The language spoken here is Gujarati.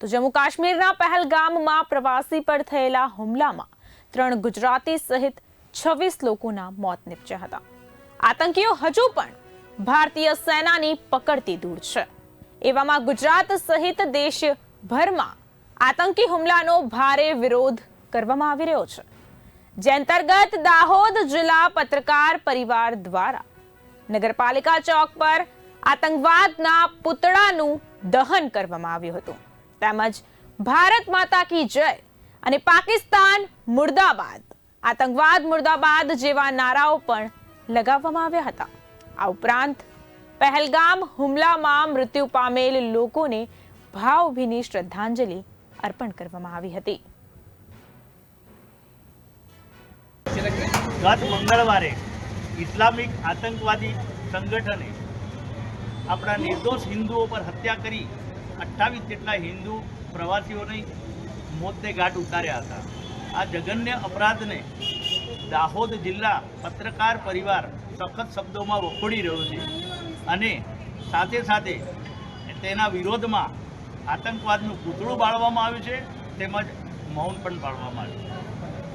તો જમ્મુ કાશ્મીરના પહેલગામમાં પ્રવાસી પર થયેલા હુમલામાં ત્રણ ગુજરાતી સહિત છવ્વીસ લોકોના મોત નીપજ્યા હતા. આતંકીઓ હજુ પણ ભારતીય સેનાની પકડતી દૂર છે. એવામાં ગુજરાત સહિત દેશભરમાં આતંકી હુમલાનો ભારે વિરોધ કરવામાં આવી રહ્યો છે. જે અંતર્ગત દાહોદ જિલ્લા પત્રકાર પરિવાર દ્વારા નગરપાલિકા ચોક પર આતંકવાદના પુતળાનું દહન કરવામાં આવ્યું હતું. તેમજ ભારત માતા કી જય અને પાકિસ્તાન મુર્દાબાદ. આતંકવાદ મુર્દાબાદ જેવા નારાઓ પણ લગાવવામાં આવ્યા હતા. આ ઉપરાંત પહેલગામ હુમલામાં મૃત્યુ પામેલ લોકોને ભાવભીની શ્રદ્ધાંજલિ અર્પણ કરવામાં આવી હતી. ગત મંગળવારે ઇસ્લામિક આતંકવાદી સંગઠને આપણા નિર્દોષ હિન્દુઓ પર હત્યા કરી અઠ્ઠાવીસ જેટલા હિન્દુ પ્રવાસીઓની મોતને ઘાટ ઉતાર્યા હતા. આ જઘન્ય અપરાધને દાહોદ જિલ્લા પત્રકાર પરિવાર સખત શબ્દોમાં વખોડી રહ્યો છે અને સાથે સાથે તેના વિરોધમાં આતંકવાદનું પૂતળું બાળવામાં આવ્યું છે, તેમજ મૌન પણ બાળવામાં આવ્યું છે.